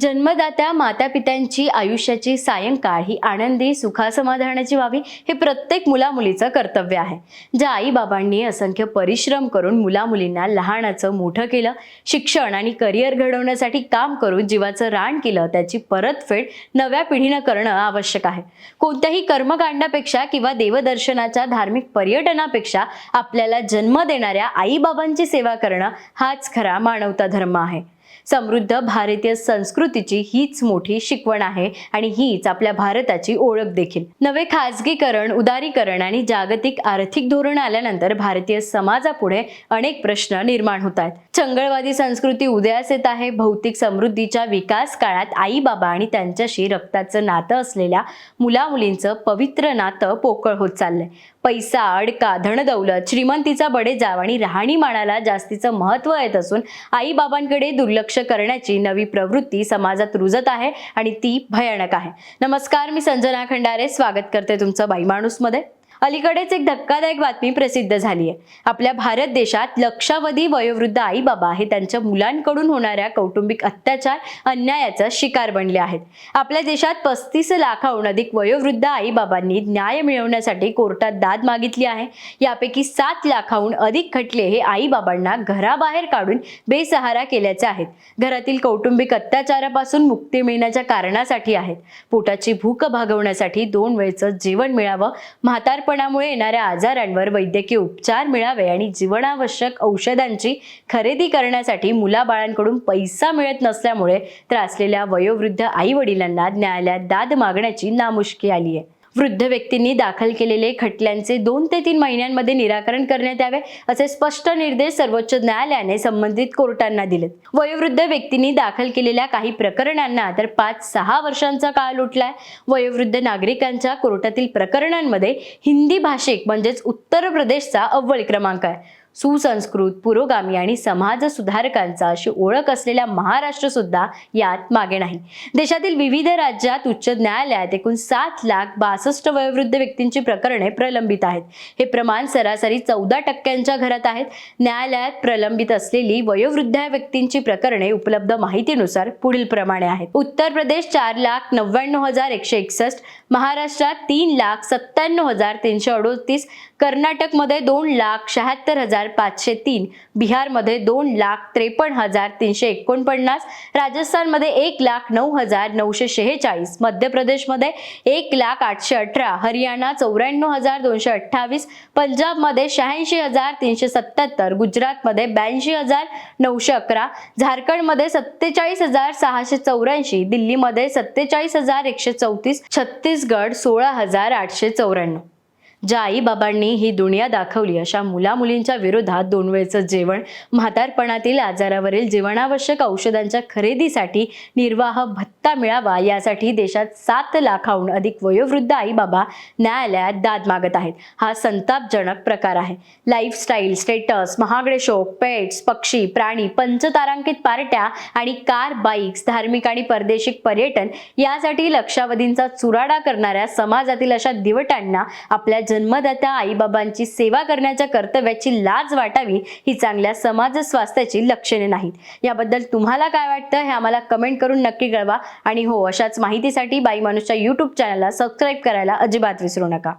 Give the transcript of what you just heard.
जन्मदात्या मातापित्यांची आयुष्याची सायंकाळ ही आनंदी सुखासमाधानाची व्हावी हे प्रत्येक मुलामुलीचं कर्तव्य आहे. ज्या आईबाबांनी असंख्य परिश्रम करून मुलामुलींना लहानाचं मोठं केलं शिक्षण आणि करिअर घडवण्यासाठी काम करून जीवाचं रान केलं त्याची परतफेड नव्या पिढीनं करणं आवश्यक आहे. कोणत्याही कर्मकांडापेक्षा किंवा देवदर्शनाच्या धार्मिक पर्यटनापेक्षा आपल्याला जन्म देणाऱ्या आईबाबांची सेवा करणं हाच खरा मानवता धर्म आहे. समृद्ध भारतीय संस्कृतीची हीच मोठी शिकवण आहे आणि हीच आपल्या भारताची ओळख देखील. नवे खाजगीकरण उदारीकरण आणि जागतिक आर्थिक धोरण आल्यानंतर भारतीय समाजापुढे अनेक प्रश्न निर्माण होत आहेत. चंगळवादी संस्कृती उदयास येत आहे. भौतिक समृद्धीच्या विकास काळात आई बाबा आणि त्यांच्याशी रक्ताचं नातं असलेल्या मुलामुलींचं पवित्र नातं पोकळ होत चाललंय. पैसा अडका धनदौलत श्रीमंतीचा बडेजाव आणि राहणीमानाला जास्तीचं महत्त्व येत असून आई बाबांकडे दुर्लक्ष करण्याची नवी प्रवृत्ती समाजात रुजत आहे आणि ती भयानक आहे. नमस्कार मी संजना खंडारे. स्वागत करते तुमचं बाई मध्ये अलीकडेच एक धक्कादायक बातमी प्रसिद्ध झाली आहे. आपल्या भारत देशात लक्षावधी वयोवृद्ध आई बाबा हे त्यांच्या मुलांकडून होणाऱ्या कौटुंबिक अत्याचार अन्यायाचा शिकार बनले आहेत. आपल्या देशात पस्तीस लाखाहून अधिक वयोवृद्ध आई बाबांनी न्याय मिळवण्यासाठी कोर्टात दाद मागितली आहे. यापैकी सात लाखाहून अधिक खटले हे आई बाबांना घराबाहेर काढून बेसहारा केल्याचे आहेत. घरातील कौटुंबिक अत्याचारापासून मुक्ती मिळण्याच्या कारणासाठी आहेत. पोटाची भूक भागवण्यासाठी दोन वेळचं जेवण मिळावं म्हातार म्हातारपणामुळे येणाऱ्या आजारांवर वैद्यकीय उपचार मिळावे आणि जीवनावश्यक औषधांची खरेदी करण्यासाठी मुलाबाळांकडून पैसा मिळत नसल्यामुळे त्रासलेल्या वयोवृद्ध आई वडिलांना न्यायालयात दाद मागण्याची नामुष्की आली आहे वृद्ध व्यक्तींनी दाखल केलेले खटल्यांचे दोन ते तीन महिन्यांमध्ये निराकरण करण्यात यावे असे स्पष्ट निर्देश सर्वोच्च न्यायालयाने संबंधित कोर्टांना दिलेत. वयोवृद्ध व्यक्तींनी दाखल केलेल्या काही प्रकरणांना तर पाच सहा वर्षांचा काळ लुटलाय. वयोवृद्ध नागरिकांच्या कोर्टातील प्रकरणांमध्ये हिंदी भाषिक म्हणजेच उत्तर प्रदेशचा अव्वल क्रमांक आहे. सुसंस्कृत पुरोगामी आणि समाज सुधारकांचा अशी ओळख असलेल्या महाराष्ट्र सुद्धा यात मागे नाही. देशातील विविध राज्यात उच्च न्यायालयात एकूण सात लाख बासष्ट वयोवृद्ध व्यक्तींची प्रकरणे प्रलंबित आहेत. हे प्रमाण सरासरी चौदा टक्क्यांच्या घरात आहेत. न्यायालयात प्रलंबित असलेली वयोवृद्ध व्यक्तींची प्रकरणे उपलब्ध माहितीनुसार पुढील प्रमाणे आहेत. उत्तर प्रदेश चार लाख नव्याण्णव हजार एकशे एकसष्ट महाराष्ट्रात तीन लाख सत्त्याण्णव हजार तीनशे अडोतीस कर्नाटकमध्ये दोन लाख शहात्तर हजार पाचशे तीन बिहारमध्ये दोन लाख त्रेपन्न हजार तीनशे एकोणपन्नास राजस्थानमध्ये एक लाख नऊ हजार नऊशे शेहेचाळीस मध्य प्रदेशमध्ये एक लाख आठशे अठरा हरियाणा चौऱ्याण्णव हजार दोनशे अठ्ठावीस पंजाबमध्ये शहाऐंशी हजार तीनशे सत्याहत्तर गुजरातमध्ये ब्याऐंशी हजार नऊशे अकरा झारखंडमध्ये सत्तेचाळीस हजार सहाशे चौऱ्याऐंशी दिल्लीमध्ये सत्तेचाळीस हजार एकशे चौतीस छत्तीसगड सोळा हजार आठशे चौऱ्याण्णव. ज्या आईबाबांनी ही दुनिया दाखवली अशा मुलामुलींच्या विरोधात दोन वेळचं जेवण म्हातारपणातील आजारावरील जीवनावश्यक औषधांच्या खरेदीसाठी निर्वाह भत्ता मिळावा यासाठी देशात सात लाखाहून अधिक वयोवृद्ध आईबाबा न्यायालयात दाद मागत आहेत. हा संतापजनक प्रकार आहे. लाईफस्टाईल स्टेटस महागडे शोक पेट्स पक्षी प्राणी पंचतारांकित पार्ट्या आणि कार बाईक्स धार्मिक आणि परदेशिक पर्यटन यासाठी लक्षावधींचा चुराडा करणाऱ्या समाजातील अशा दिवटांना आपल्या जन्मदात्या आईबाबांची सेवा करण्याच्या कर्तव्याची लाज वाटावी ही चांगल्या समाज स्वास्थ्याची लक्षणे नाहीत. याबद्दल तुम्हाला काय वाटतं हे आम्हाला कमेंट करून नक्की कळवा. आणि हो अशाच माहितीसाठी बाई माणूसच्या युट्यूब चॅनलला सबस्क्राईब करायला अजिबात विसरू नका.